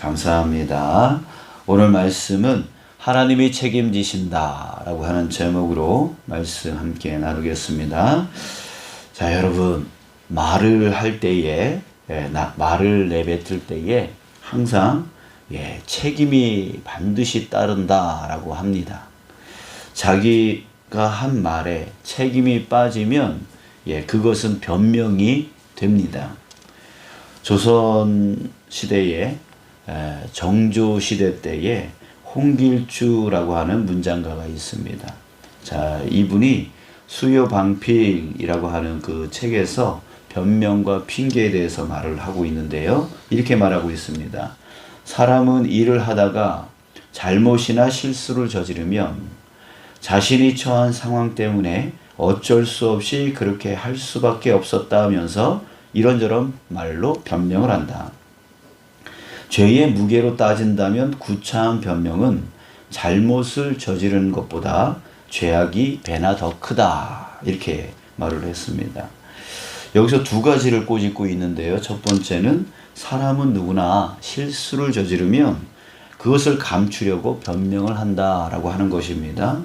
감사합니다. 오늘 말씀은 하나님이 책임지신다 라고 하는 제목으로 말씀 함께 나누겠습니다. 자, 여러분, 말을 할 때에, 예, 나, 말을 내뱉을 때에 항상 예, 책임이 반드시 따른다 라고 합니다. 자기가 한 말에 책임이 빠지면 예, 그것은 변명이 됩니다. 조선 시대에 에, 정조 시대 때에 홍길주라고 하는 문장가가 있습니다. 자, 이분이 수요 방필이라고 하는 그 책에서 변명과 핑계에 대해서 말을 하고 있는데요. 이렇게 말하고 있습니다. 사람은 일을 하다가 잘못이나 실수를 저지르면 자신이 처한 상황 때문에 어쩔 수 없이 그렇게 할 수밖에 없었다 하면서 이런저런 말로 변명을 한다. 죄의 무게로 따진다면 구차한 변명은 잘못을 저지르는 것보다 죄악이 배나 더 크다. 이렇게 말을 했습니다. 여기서 두 가지를 꼬집고 있는데요. 첫 번째는 사람은 누구나 실수를 저지르면 그것을 감추려고 변명을 한다라고 하는 것입니다.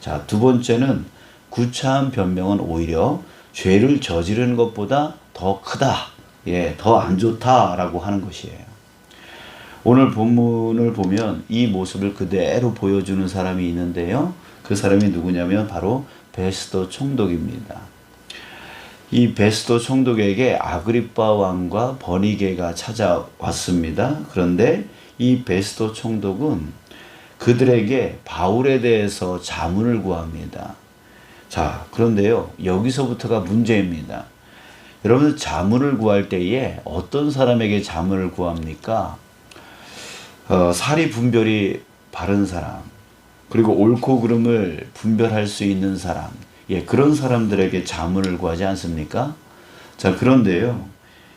자, 두 번째는 구차한 변명은 오히려 죄를 저지르는 것보다 더 크다. 예, 더 안 좋다라고 하는 것이에요. 오늘 본문을 보면 이 모습을 그대로 보여주는 사람이 있는데요. 그 사람이 누구냐면 바로 베스도 총독입니다. 이 베스도 총독에게 아그리파 왕과 버니게가 찾아왔습니다. 그런데 이 베스도 총독은 그들에게 바울에 대해서 자문을 구합니다. 자, 그런데요. 여기서부터가 문제입니다. 여러분 자문을 구할 때에 어떤 사람에게 자문을 구합니까? 어, 사리 분별이 바른 사람, 그리고 옳고 그름을 분별할 수 있는 사람, 예, 그런 사람들에게 자문을 구하지 않습니까? 자, 그런데요.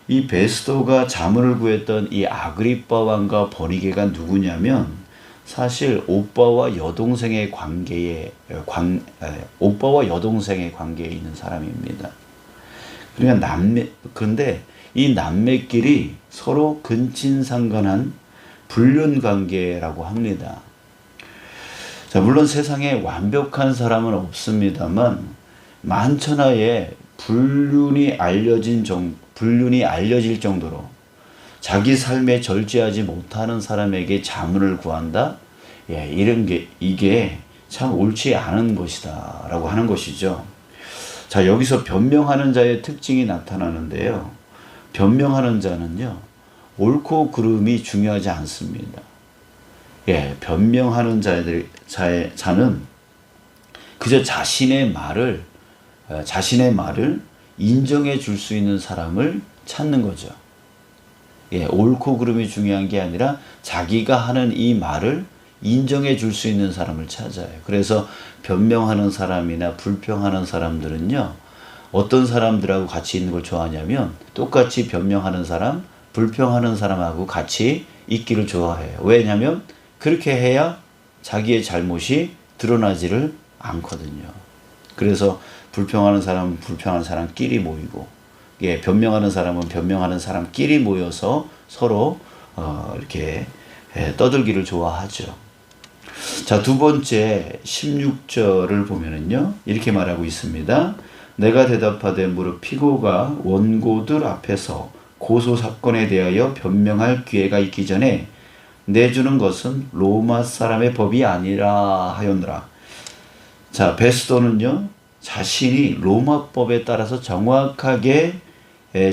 이 베스도가 자문을 구했던 이 아그리빠 왕과 버니게가 누구냐면 사실 오빠와 여동생의 관계에 관 에, 오빠와 여동생의 관계에 있는 사람입니다. 그러니까 남매 그런데 이 남매끼리 서로 근친상간한 불륜 관계라고 합니다. 자, 물론 세상에 완벽한 사람은 없습니다만 만천하에 불륜이 알려진 정 불륜이 알려질 정도로 자기 삶에 절제하지 못하는 사람에게 자문을 구한다. 예, 이런 게 이게 참 옳지 않은 것이다 라고 하는 것이죠. 자, 여기서 변명하는 자의 특징이 나타나는데요. 변명하는 자는요. 옳고 그름이 중요하지 않습니다. 예, 변명하는 자들 자의 자는 그저 자신의 말을 어, 자신의 말을 인정해 줄 수 있는 사람을 찾는 거죠. 예, 옳고 그름이 중요한 게 아니라 자기가 하는 이 말을 인정해 줄 수 있는 사람을 찾아요. 그래서 변명하는 사람이나 불평하는 사람들은요, 어떤 사람들하고 같이 있는 걸 좋아하냐면 똑같이 변명하는 사람, 불평하는 사람하고 같이 있기를 좋아해요. 왜냐하면 그렇게 해야 자기의 잘못이 드러나지를 않거든요. 그래서 불평하는 사람은 불평하는 사람끼리 모이고, 예, 변명하는 사람은 변명하는 사람끼리 모여서 서로 어, 이렇게 예, 떠들기를 좋아하죠. 자, 두 번째 16절을 보면은요. 이렇게 말하고 있습니다. 내가 대답하되 무릇 피고가 원고들 앞에서 고소 사건에 대하여 변명할 기회가 있기 전에 내주는 것은 로마 사람의 법이 아니라 하였느라. 자, 베스도는요. 자신이 로마법에 따라서 정확하게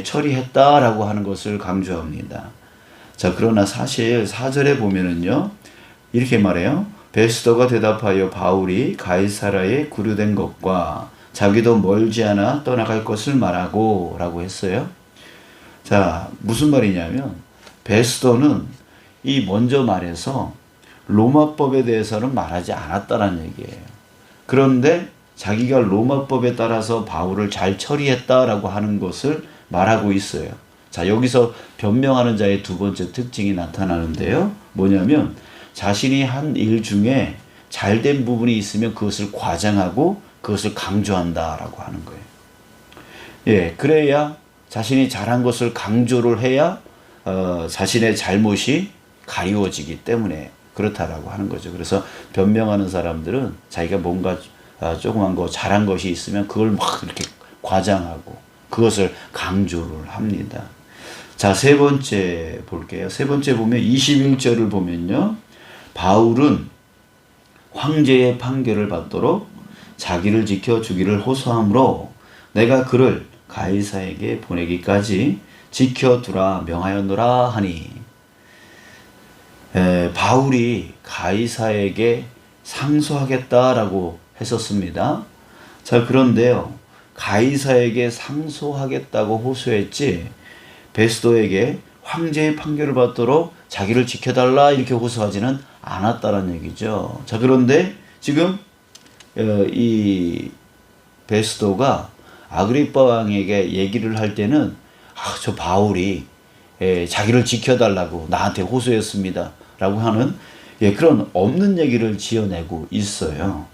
처리했다라고 하는 것을 강조합니다. 자, 그러나 사실 사절에 보면은요. 이렇게 말해요. 베스도가 대답하여 바울이 가이사라에 구류된 것과 자기도 멀지 않아 떠나갈 것을 말하고 라고 했어요. 자, 무슨 말이냐면 베스도는 이 먼저 말해서 로마법에 대해서는 말하지 않았다는 얘기예요. 그런데 자기가 로마법에 따라서 바울을 잘 처리했다라고 하는 것을 말하고 있어요. 자, 여기서 변명하는 자의 두 번째 특징이 나타나는데요. 뭐냐면 자신이 한 일 중에 잘된 부분이 있으면 그것을 과장하고 그것을 강조한다라고 하는 거예요. 예, 그래야 자신이 잘한 것을 강조를 해야 어, 자신의 잘못이 가리워지기 때문에 그렇다라고 하는 거죠. 그래서 변명하는 사람들은 자기가 뭔가 아, 조그만 거 잘한 것이 있으면 그걸 막 이렇게 과장하고 그것을 강조를 합니다. 자, 세 번째 볼게요. 세 번째 보면 21절을 보면요. 바울은 황제의 판결을 받도록 자기를 지켜 주기를 호소하므로 내가 그를 가이사에게 보내기까지 지켜두라 명하였노라 하니 에, 바울이 가이사에게 상소하겠다라고 했었습니다. 자 그런데요 가이사에게 상소하겠다고 호소했지 베스도에게 황제의 판결을 받도록 자기를 지켜달라 이렇게 호소하지는 않았다는 얘기죠. 자 그런데 지금 어, 이 베스도가 아그리파 왕에게 얘기를 할 때는 아, 저 바울이 예, 자기를 지켜달라고 나한테 호소했습니다. 라고 하는 예, 그런 없는 얘기를 지어내고 있어요.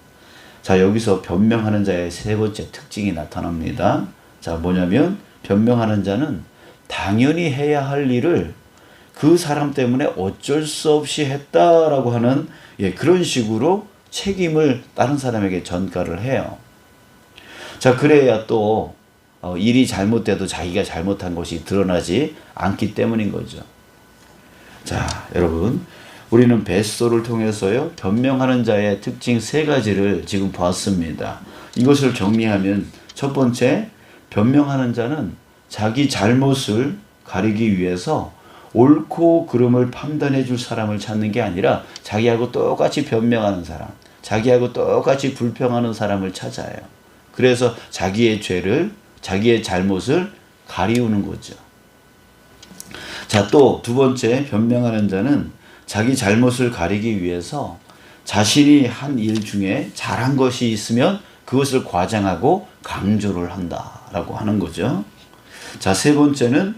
자, 여기서 변명하는 자의 세 번째 특징이 나타납니다. 자, 뭐냐면 변명하는 자는 당연히 해야 할 일을 그 사람 때문에 어쩔 수 없이 했다라고 하는 예, 그런 식으로 책임을 다른 사람에게 전가를 해요. 자, 그래야 또 어, 일이 잘못돼도 자기가 잘못한 것이 드러나지 않기 때문인 거죠. 자, 여러분. 우리는 베스토를 통해서요, 변명하는 자의 특징 세 가지를 지금 봤습니다. 이것을 정리하면 첫 번째, 변명하는 자는 자기 잘못을 가리기 위해서 옳고 그름을 판단해 줄 사람을 찾는 게 아니라 자기하고 똑같이 변명하는 사람, 자기하고 똑같이 불평하는 사람을 찾아요. 그래서 자기의 죄를, 자기의 잘못을 가리우는 거죠. 자, 또 두 번째 변명하는 자는 자기 잘못을 가리기 위해서 자신이 한 일 중에 잘한 것이 있으면 그것을 과장하고 강조를 한다라고 하는 거죠. 자, 세 번째는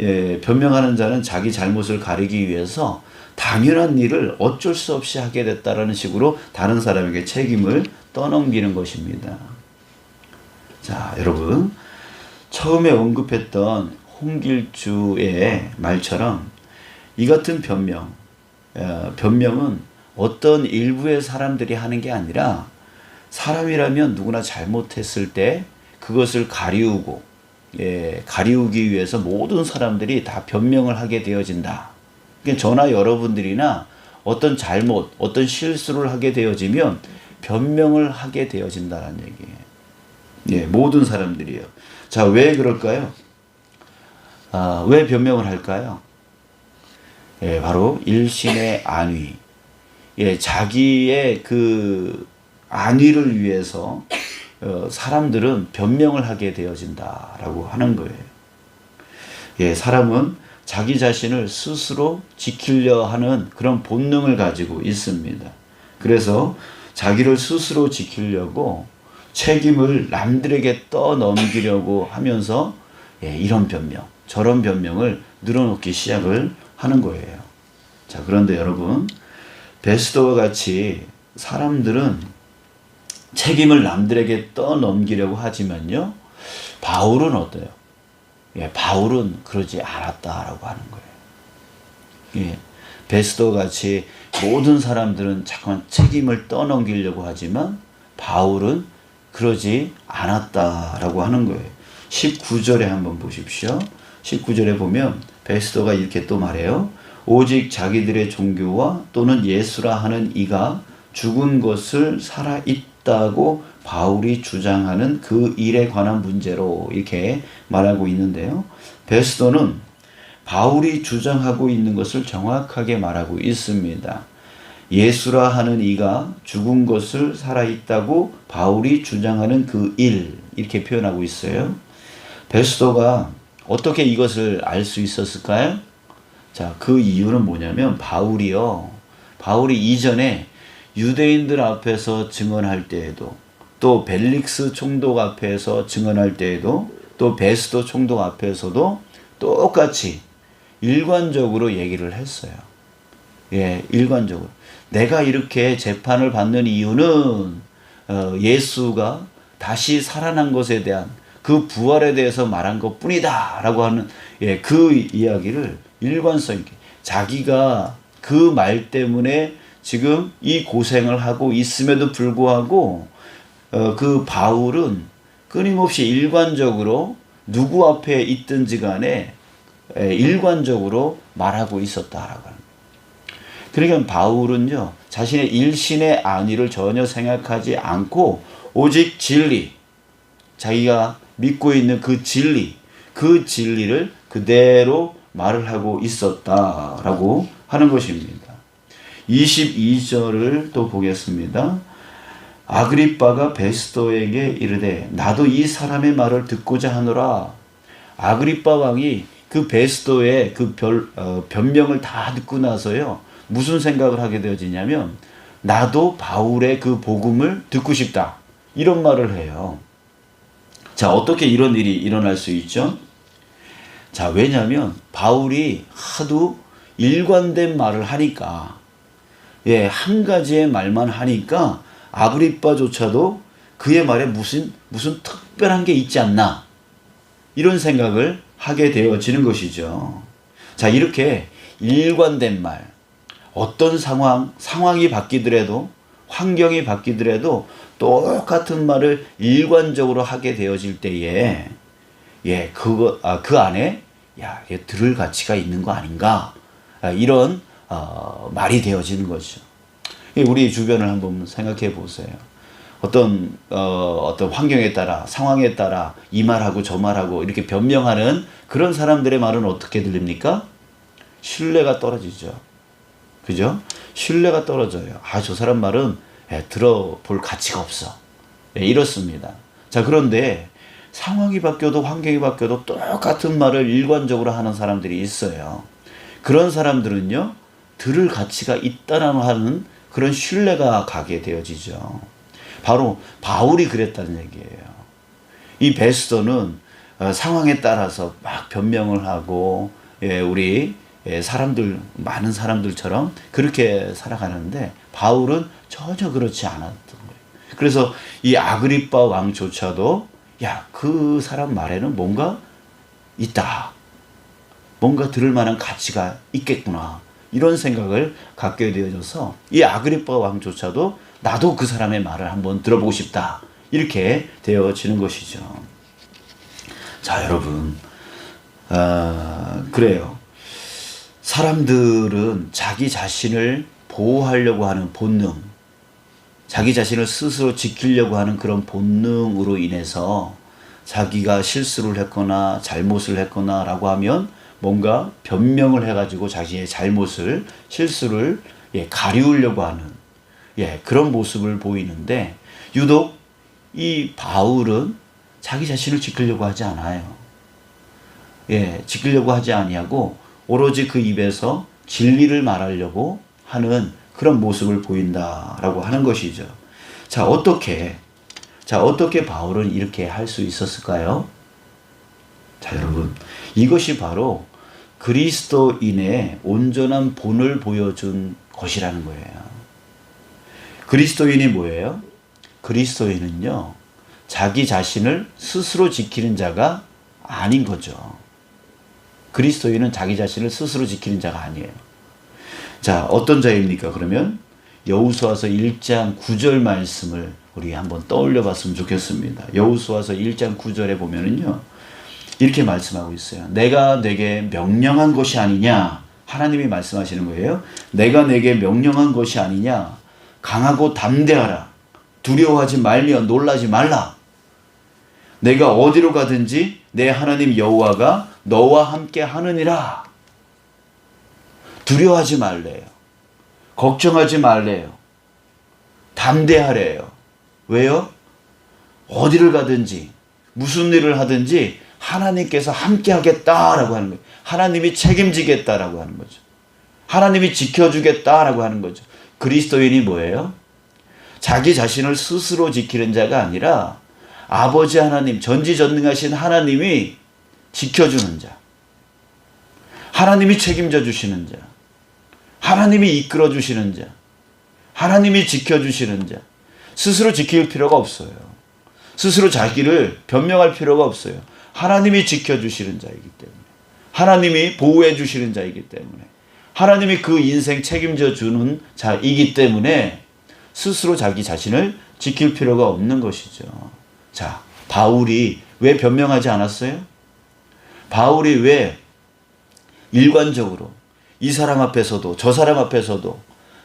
예, 변명하는 자는 자기 잘못을 가리기 위해서 당연한 일을 어쩔 수 없이 하게 됐다라는 식으로 다른 사람에게 책임을 떠넘기는 것입니다. 자, 여러분. 처음에 언급했던 홍길주의 말처럼 이 같은 변명, 어, 변명은 어떤 일부의 사람들이 하는 게 아니라 사람이라면 누구나 잘못했을 때 그것을 가리우고 예, 가리우기 위해서 모든 사람들이 다 변명을 하게 되어진다. 그러니까 저나 여러분들이나 어떤 잘못, 어떤 실수를 하게 되어지면 변명을 하게 되어진다는 얘기예요. 예, 모든 사람들이요. 자, 왜 그럴까요? 아, 왜 변명을 할까요? 예, 바로 일신의 안위. 예, 자기의 그 안위를 위해서 어, 사람들은 변명을 하게 되어진다라고 하는 거예요. 예, 사람은 자기 자신을 스스로 지키려 하는 그런 본능을 가지고 있습니다. 그래서 자기를 스스로 지키려고 책임을 남들에게 떠넘기려고 하면서 예, 이런 변명, 저런 변명을 늘어놓기 시작을 하는 거예요. 자, 그런데 여러분, 베스도와 같이 사람들은 책임을 남들에게 떠넘기려고 하지만요, 바울은 어때요? 예, 바울은 그러지 않았다라고 하는 거예요. 예, 베스도 같이 모든 사람들은 자꾸만 책임을 떠넘기려고 하지만 바울은 그러지 않았다라고 하는 거예요. 19절에 한번 보십시오. 19절에 보면 베스도가 이렇게 또 말해요. 오직 자기들의 종교와 또는 예수라 하는 이가 죽은 것을 살아 있다고 바울이 주장하는 그 일에 관한 문제로 이렇게 말하고 있는데요. 베스도는 바울이 주장하고 있는 것을 정확하게 말하고 있습니다. 예수라 하는 이가 죽은 것을 살아있다고 바울이 주장하는 그 일, 이렇게 표현하고 있어요. 베스도가 어떻게 이것을 알 수 있었을까요? 자, 그 이유는 뭐냐면 바울이요. 바울이 이전에 유대인들 앞에서 증언할 때에도 또 벨릭스 총독 앞에서 증언할 때에도 또 베스도 총독 앞에서도 똑같이 일관적으로 얘기를 했어요. 예, 일관적으로. 내가 이렇게 재판을 받는 이유는 어, 예수가 다시 살아난 것에 대한 그 부활에 대해서 말한 것 뿐이다. 라고 하는 예, 그 이야기를 일관성 있게 자기가 그 말 때문에 지금 이 고생을 하고 있음에도 불구하고 어, 그 바울은 끊임없이 일관적으로 누구 앞에 있든지 간에 에, 일관적으로 말하고 있었다라고. 그러니까 바울은요 자신의 일신의 안위를 전혀 생각하지 않고 오직 진리 자기가 믿고 있는 그 진리 그 진리를 그대로 말을 하고 있었다라고 하는 것입니다. 22절을 또 보겠습니다. 아그리빠가 베스도에게 이르되 나도 이 사람의 말을 듣고자 하노라. 아그리빠 왕이 그 베스도의 그 별, 어, 변명을 다 듣고 나서요. 무슨 생각을 하게 되어지냐면 나도 바울의 그 복음을 듣고 싶다. 이런 말을 해요. 자, 어떻게 이런 일이 일어날 수 있죠? 자, 왜냐면 바울이 하도 일관된 말을 하니까 예, 한 가지의 말만 하니까 아그리빠조차도 그의 말에 무슨 무슨 특별한 게 있지 않나 이런 생각을 하게 되어지는 것이죠. 자, 이렇게 일관된 말, 어떤 상황, 상황이 바뀌더라도 환경이 바뀌더라도 똑같은 말을 일관적으로 하게 되어질 때에 예, 그거 아, 그 안에 야, 이게 들을 가치가 있는 거 아닌가? 아, 이런 어, 말이 되어지는 거죠. 예, 우리 주변을 한번 생각해 보세요. 어떤 어, 어떤 환경에 따라 상황에 따라 이 말하고 저 말하고 이렇게 변명하는 그런 사람들의 말은 어떻게 들립니까? 신뢰가 떨어지죠. 그죠? 신뢰가 떨어져요. 아, 저 사람 말은 예, 들어볼 가치가 없어. 예, 이렇습니다. 자, 그런데 상황이 바뀌어도 환경이 바뀌어도 똑같은 말을 일관적으로 하는 사람들이 있어요. 그런 사람들은요, 들을 가치가 있다라는 하는 그런 신뢰가 가게 되어지죠. 바로 바울이 그랬다는 얘기예요. 이 베스도는 어, 상황에 따라서 막 변명을 하고 예, 우리 예, 사람들 많은 사람들처럼 그렇게 살아가는데 바울은 전혀 그렇지 않았던 거예요. 그래서 이 아그리빠 왕조차도 야 그 사람 말에는 뭔가 있다. 뭔가 들을 만한 가치가 있겠구나. 이런 생각을 갖게 되어져서 이 아그리빠 왕조차도 나도 그 사람의 말을 한번 들어보고 싶다. 이렇게 되어지는 것이죠. 자, 여러분. 아, 그래요. 사람들은 자기 자신을 보호하려고 하는 본능, 자기 자신을 스스로 지키려고 하는 그런 본능으로 인해서 자기가 실수를 했거나 잘못을 했거나 라고 하면 뭔가 변명을 해가지고 자신의 잘못을, 실수를 예, 가리우려고 하는 예, 그런 모습을 보이는데 유독 이 바울은 자기 자신을 지키려고 하지 않아요. 예, 지키려고 하지 아니하고 오로지 그 입에서 진리를 말하려고 하는 그런 모습을 보인다라고 하는 것이죠. 자, 어떻게 자, 어떻게 바울은 이렇게 할 수 있었을까요? 자, 여러분. 이것이 바로 그리스도인의 온전한 본을 보여준 것이라는 거예요. 그리스도인이 뭐예요? 그리스도인은요, 자기 자신을 스스로 지키는 자가 아닌 거죠. 그리스도인은 자기 자신을 스스로 지키는 자가 아니에요. 자, 어떤 자입니까? 그러면 여우수아서 1장 9절 말씀을 우리 한번 떠올려 봤으면 좋겠습니다. 여우수아서 1장 9절에 보면은요. 이렇게 말씀하고 있어요. 내가 내게 명령한 것이 아니냐? 하나님이 말씀하시는 거예요. 내가 내게 명령한 것이 아니냐? 강하고 담대하라. 두려워하지 말며 놀라지 말라. 내가 어디로 가든지 내 하나님 여호와가 너와 함께 하느니라. 두려워하지 말래요. 걱정하지 말래요. 담대하래요. 왜요? 어디를 가든지 무슨 일을 하든지 하나님께서 함께 하겠다라고 하는 거예요. 하나님이 책임지겠다라고 하는 거죠. 하나님이 지켜주겠다라고 하는 거죠. 그리스도인이 뭐예요? 자기 자신을 스스로 지키는 자가 아니라 아버지 하나님, 전지전능하신 하나님이 지켜주는 자. 하나님이 책임져 주시는 자. 하나님이 이끌어 주시는 자. 하나님이 지켜 주시는 자. 스스로 지킬 필요가 없어요. 스스로 자기를 변명할 필요가 없어요. 하나님이 지켜 주시는 자이기 때문에. 하나님이 보호해 주시는 자이기 때문에. 하나님이 그 인생 책임져 주는 자이기 때문에 스스로 자기 자신을 지킬 필요가 없는 것이죠. 자, 바울이 왜 변명하지 않았어요? 바울이 왜 일관적으로 이 사람 앞에서도 저 사람 앞에서도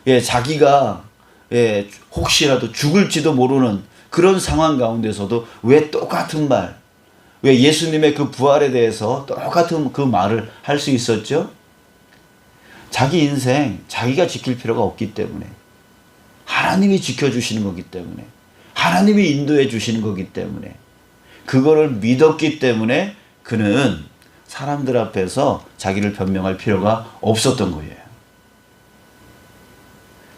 예, 자기가 예, 혹시라도 죽을지도 모르는 그런 상황 가운데서도 왜 똑같은 말, 왜 예수님의 그 부활에 대해서 똑같은 그 말을 할 수 있었죠? 자기 인생 자기가 지킬 필요가 없기 때문에 하나님이 지켜주시는 거기 때문에 하나님이 인도해 주시는 거기 때문에 그거를 믿었기 때문에 그는 사람들 앞에서 자기를 변명할 필요가 없었던 거예요.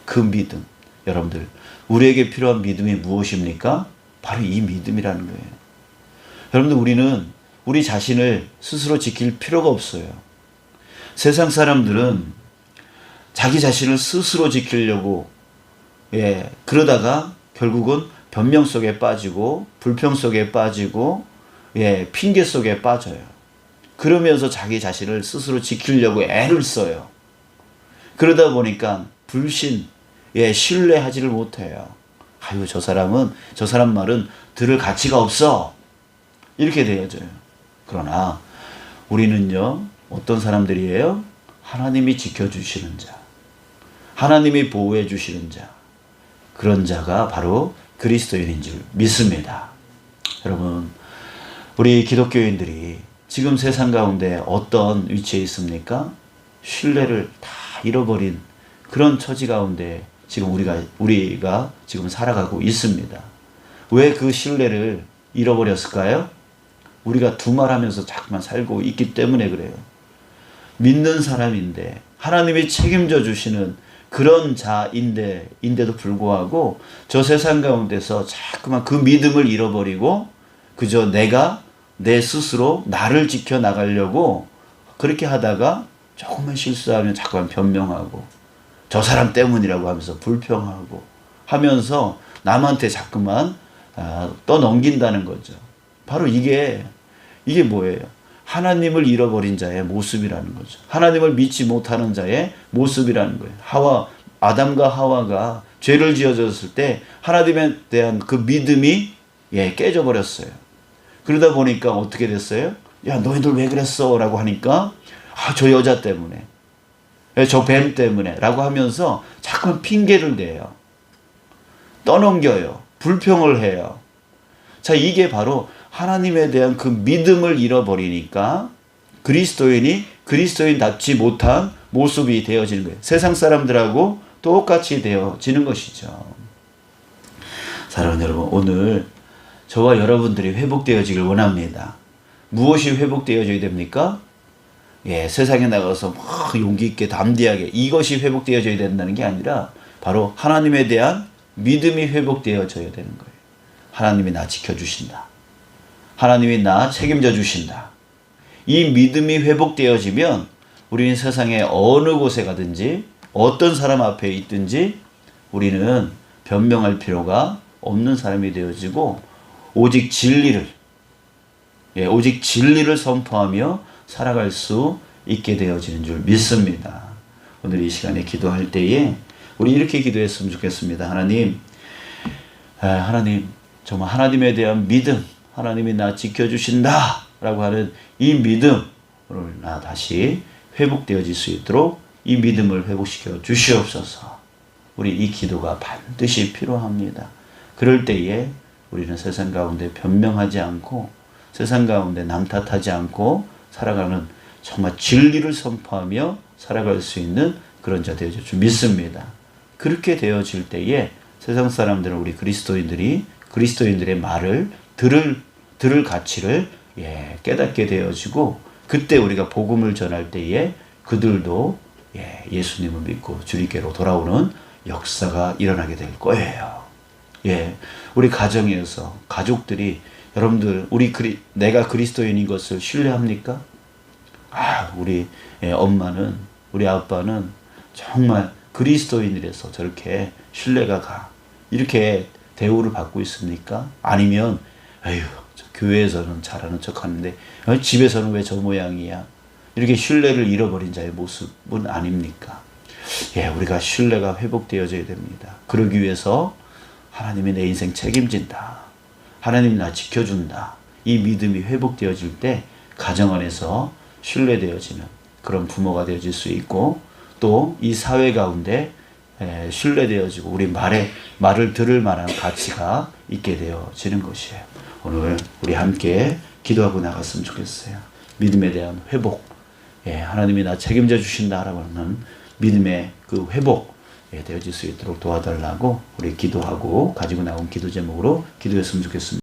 그 믿음. 여러분들, 우리에게 필요한 믿음이 무엇입니까? 바로 이 믿음이라는 거예요. 여러분들, 우리는 우리 자신을 스스로 지킬 필요가 없어요. 세상 사람들은 자기 자신을 스스로 지키려고, 예, 그러다가 결국은 변명 속에 빠지고, 불평 속에 빠지고, 예, 핑계 속에 빠져요. 그러면서 자기 자신을 스스로 지키려고 애를 써요. 그러다 보니까 불신, 예, 신뢰하지를 못해요. 아유, 저 사람은, 저 사람 말은 들을 가치가 없어. 이렇게 되어져요. 그러나 우리는요, 어떤 사람들이에요? 하나님이 지켜주시는 자. 하나님이 보호해 주시는 자. 그런 자가 바로 그리스도인인 줄 믿습니다. 여러분, 우리 기독교인들이 지금 세상 가운데 어떤 위치에 있습니까? 신뢰를 다 잃어버린 그런 처지 가운데 지금 우리가 우리가 지금 살아가고 있습니다. 왜 그 신뢰를 잃어버렸을까요? 우리가 두말하면서 자꾸만 살고 있기 때문에 그래요. 믿는 사람인데 하나님이 책임져 주시는 그런 자인데 인데도 불구하고 저 세상 가운데서 자꾸만 그 믿음을 잃어버리고 그저 내가 내 스스로 나를 지켜 나가려고 그렇게 하다가 조금만 실수하면 자꾸만 변명하고 저 사람 때문이라고 하면서 불평하고 하면서 남한테 자꾸만 아, 떠넘긴다는 거죠. 바로 이게 이게 뭐예요? 하나님을 잃어버린 자의 모습이라는 거죠. 하나님을 믿지 못하는 자의 모습이라는 거예요. 하와 아담과 하와가 죄를 지어졌을 때 하나님에 대한 그 믿음이 예, 깨져 버렸어요. 그러다 보니까 어떻게 됐어요? 야, 너희들 왜 그랬어? 라고 하니까 아, 저 여자 때문에. 예, 저뱀 때문에. 라고 하면서 자꾸 핑계를 대요. 떠넘겨요. 불평을 해요. 자, 이게 바로 하나님에 대한 그 믿음을 잃어버리니까 그리스도인이 그리스도인답지 못한 모습이 되어지는 거예요. 세상 사람들하고 똑같이 되어지는 것이죠. 사랑하는 여러분, 오늘 저와 여러분들이 회복되어지길 원합니다. 무엇이 회복되어져야 됩니까? 예, 세상에 나가서 막 용기 있게 담대하게 이것이 회복되어져야 된다는 게 아니라 바로 하나님에 대한 믿음이 회복되어져야 되는 거예요. 하나님이 나 지켜주신다. 하나님이 나 책임져 주신다. 이 믿음이 회복되어지면 우리는 세상의 어느 곳에 가든지 어떤 사람 앞에 있든지 우리는 변명할 필요가 없는 사람이 되어지고 오직 진리를 예, 오직 진리를 선포하며 살아갈 수 있게 되어지는 줄 믿습니다. 오늘 이 시간에 기도할 때에 우리 이렇게 기도했으면 좋겠습니다. 하나님, 아, 하나님 정말 하나님에 대한 믿음, 하나님이 나 지켜주신다 라고 하는 이 믿음을 나 다시 회복되어질 수 있도록 이 믿음을 회복시켜 주시옵소서. 우리 이 기도가 반드시 필요합니다. 그럴 때에 우리는 세상 가운데 변명하지 않고 세상 가운데 남 탓하지 않고 살아가는 정말 진리를 선포하며 살아갈 수 있는 그런 자 되어질 줄 믿습니다. 그렇게 되어질 때에 세상 사람들은 우리 그리스도인들이 그리스도인들의 말을 들을 들을 가치를 예, 깨닫게 되어지고 그때 우리가 복음을 전할 때에 그들도 예, 예수님을 믿고 주님께로 돌아오는 역사가 일어나게 될 거예요. 예, 우리 가정에서 가족들이 여러분들 우리 그리, 내가 그리스도인인 것을 신뢰합니까? 아, 우리 예, 엄마는 우리 아빠는 정말 그리스도인이라서 저렇게 신뢰가 가 이렇게 대우를 받고 있습니까? 아니면 아유 교회에서는 잘하는 척 하는데 어, 집에서는 왜 저 모양이야? 이렇게 신뢰를 잃어버린 자의 모습은 아닙니까? 예, 우리가 신뢰가 회복되어져야 됩니다. 그러기 위해서 하나님이 내 인생 책임진다. 하나님이 나 지켜준다. 이 믿음이 회복되어질 때 가정 안에서 신뢰되어지는 그런 부모가 되어질 수 있고 또 이 사회 가운데 에, 신뢰되어지고 우리 말에 말을 들을 만한 가치가 있게 되어지는 것이에요. 오늘 우리 함께 기도하고 나갔으면 좋겠어요. 믿음에 대한 회복. 예, 하나님이 나 책임져 주신다라고 하는 믿음의 그 회복 예, 되어질 수 있도록 도와달라고 우리 기도하고 가지고 나온 기도 제목으로 기도했으면 좋겠습니다.